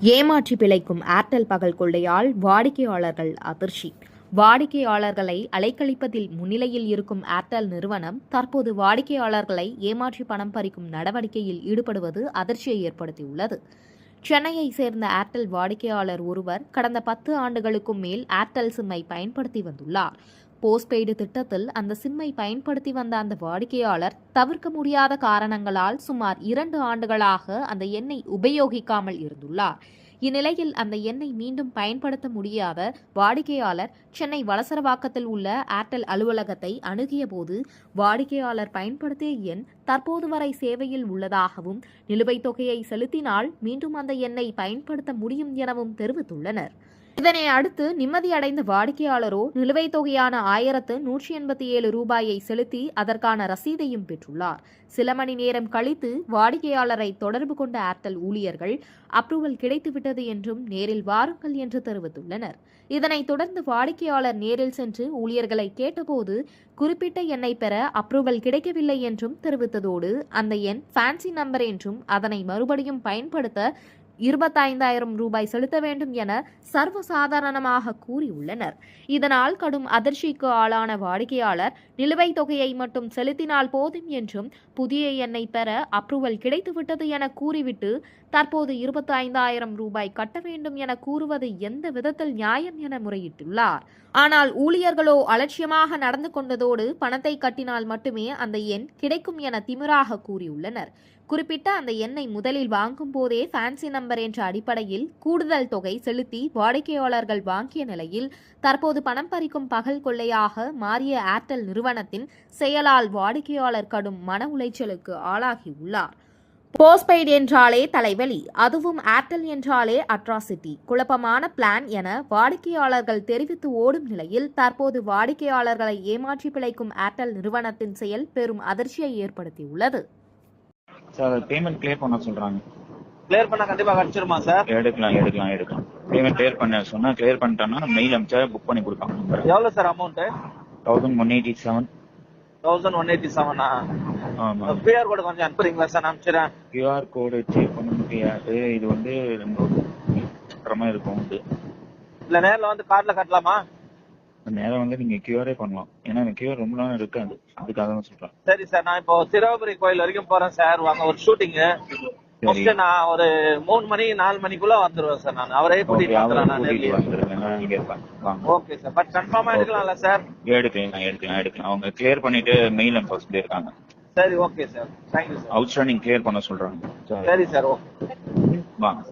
ஏமாற்றி பிழைக்கும் ஏர்டெல் பகல் கொள்ளையால் வாடிக்கையாளர்கள் அதிர்ச்சி. வாடிக்கையாளர்களை அலைக்கழிப்பதில் முன்னிலையில் இருக்கும் ஏர்டெல் நிறுவனம் தற்போது வாடிக்கையாளர்களை ஏமாற்றி பணம் பறிக்கும் நடவடிக்கையில் ஈடுபடுவது அதிர்ச்சியை ஏற்படுத்தியுள்ளது. சென்னையை சேர்ந்த ஏர்டெல் வாடிக்கையாளர் ஒருவர் கடந்த பத்து ஆண்டுகளுக்கும் மேல் ஏர்டெல் சிம்மை பயன்படுத்தி வந்துள்ளார். போஸ்ட்பெய்டு திட்டத்தில் அந்த சிம்மை பயன்படுத்தி வந்த அந்த வாடிக்கையாளர் தவிர்க்க முடியாத காரணங்களால் சுமார் இரண்டு ஆண்டுகளாக அந்த எண்ணை உபயோகிக்காமல் இருந்துள்ளார். இந்நிலையில் அந்த எண்ணை மீண்டும் பயன்படுத்த முடியாத வாடிக்கையாளர் சென்னை வளசரவாக்கத்தில் உள்ள ஏர்டெல் அலுவலகத்தை அணுகிய போது வாடிக்கையாளர் பயன்படுத்திய எண் தற்போது வரை சேவையில் உள்ளதாகவும் நிலுவைத் தொகையை செலுத்தினால் மீண்டும் அந்த எண்ணை பயன்படுத்த முடியும் எனவும் தெரிவித்துள்ளனர். இதனை அடுத்து நிம்மதியடைந்த வாடிக்கையாளரோ நிலுவைத் தொகையான ஆயிரத்து நூற்றி எண்பத்தி ஏழு ரூபாயை செலுத்தி அதற்கான ரசீதையும் பெற்றுள்ளார். சில மணி நேரம் கழித்து வாடிக்கையாளரை தொடர்பு கொண்ட ஏர்டெல் ஊழியர்கள் அப்ரூவல் கிடைத்துவிட்டது என்றும் நேரில் வாருங்கள் என்று தெரிவித்துள்ளனர். இதனைத் தொடர்ந்து வாடிக்கையாளர் நேரில் சென்று ஊழியர்களை கேட்டபோது குறிப்பிட்ட எண்ணை பெற அப்ரூவல் கிடைக்கவில்லை என்றும் தெரிவித்ததோடு அந்த எண் ஃபேன்சி நம்பர் என்றும் அதனை மறுபடியும் பயன்படுத்த இருபத்தைந்தாயிரம் ரூபாய் செலுத்த வேண்டும் என சர்வசாதாரணமாக கூறியுள்ளனர். இதனால் கடும் அதிர்ச்சிக்கு ஆளான வாடிக்கையாளர் நிலுவைத் தொகையை மட்டும் செலுத்தினால் போதும் என்றும் புதிய எண்ணை பெற அப்ரூவல் கிடைத்துவிட்டது என கூறிவிட்டு தற்போது இருபத்தி ஐந்தாயிரம் ரூபாய் கட்ட வேண்டும் என கூறுவது எந்த விதத்தில் நியாயம் என முறையிட்டுள்ளார். ஆனால் ஊழியர்களோ அலட்சியமாக நடந்து கொண்டதோடு பணத்தை கட்டினால் மட்டுமே அந்த எண் கிடைக்கும் என திமிராக கூறியுள்ளனர். குறிப்பிட்ட அந்த எண்ணை முதலில் வாங்கும் போதே ஃபேன்சி நம்பர் நம்பர் என்ற அடிப்படையில் கூடுதல் தொகை செலுத்தி வாடிக்கையாளர்கள் வாங்கிய நிலையில் தற்போது பணம் பறிக்கும் பகல் கொள்ளையாக மாறிய ஏர்டெல் நிறுவனத்தின் செயலால் வாடிக்கையாளர் கடும் மன உளைச்சலுக்கு ஆளாகியுள்ளார் போஸ்ட்பெய்டு என்றாலே தலைவலி அதுவும் ஏர்டெல் என்றாலே அட்ராசிட்டி குழப்பமான பிளான் என வாடிக்கையாளர்கள் தெரிவித்து ஓடும் நிலையில் தற்போது வாடிக்கையாளர்களை ஏமாற்றி பிழைக்கும் ஏர்டெல் நிறுவனத்தின் செயல் பெரும் அதிர்ச்சியை ஏற்படுத்தியுள்ளது. சார் பேமெண்ட் கிளியர் பண்ண சொல்றாங்க. கிளியர் பண்ணா கண்டிப்பா கிடைச்சிருமா சார் எடுக்கலாம் எடுக்கலாம் எடுக்கலாம். பேமெண்ட் கிளியர் பண்ண சொன்னா கிளியர் பண்ணிட்டேன்னா மெயில் அனுப்பிச்சா புக் பண்ணி கொடுப்பாங்க எவ்வளவு sir amount thousand one eighty seven thousand one eighty செவனா ஆமா பிஆர் கோடு கொஞ்சம் அனுப்புறீங்களா சார் அனுப்பிச்சிடறேன். கியூஆர் கோடு செக் பண்ண முடியாது. இது வந்து ரொம்ப இருக்கும் இது இல்ல நேர்ல வந்து கார்டுல கட்டலாமா? நேரம் வந்து நீங்க கியூஆரே பண்ணலாம். ஏன்னா இந்த கியூஆர் ரொம்ப நாள் இருக்காது. அதுக்காக தான் சொல்றேன். சரி சார் நான் இப்போ சிறுவாபுரி கோயில் வரைக்கும் போறேன் சார் வாங்க ஒரு ஷூட்டிங் ஃபர்ஸ்ட் நான் ஒரு மூணு மணி நாலு மணிக்குள்ள வந்துருவேன் சார் நான். அவரே கூட்டிட்டு வந்துடுறேன் நான் ஓகே சார் பட் கன்ஃபார்மா எடுக்கலாம்ல சார் எடுக்கலாம் எடுக்கலாம் எடுக்கலாம். அவங்க கிளியர் பண்ணிட்டு மெயில் அனுப்ப சொல்லியிருக்காங்க சரி okay sir thank you sir outstanding clear பண்ண சொல்றாங்க. சரி சார் ஓகே வாங்க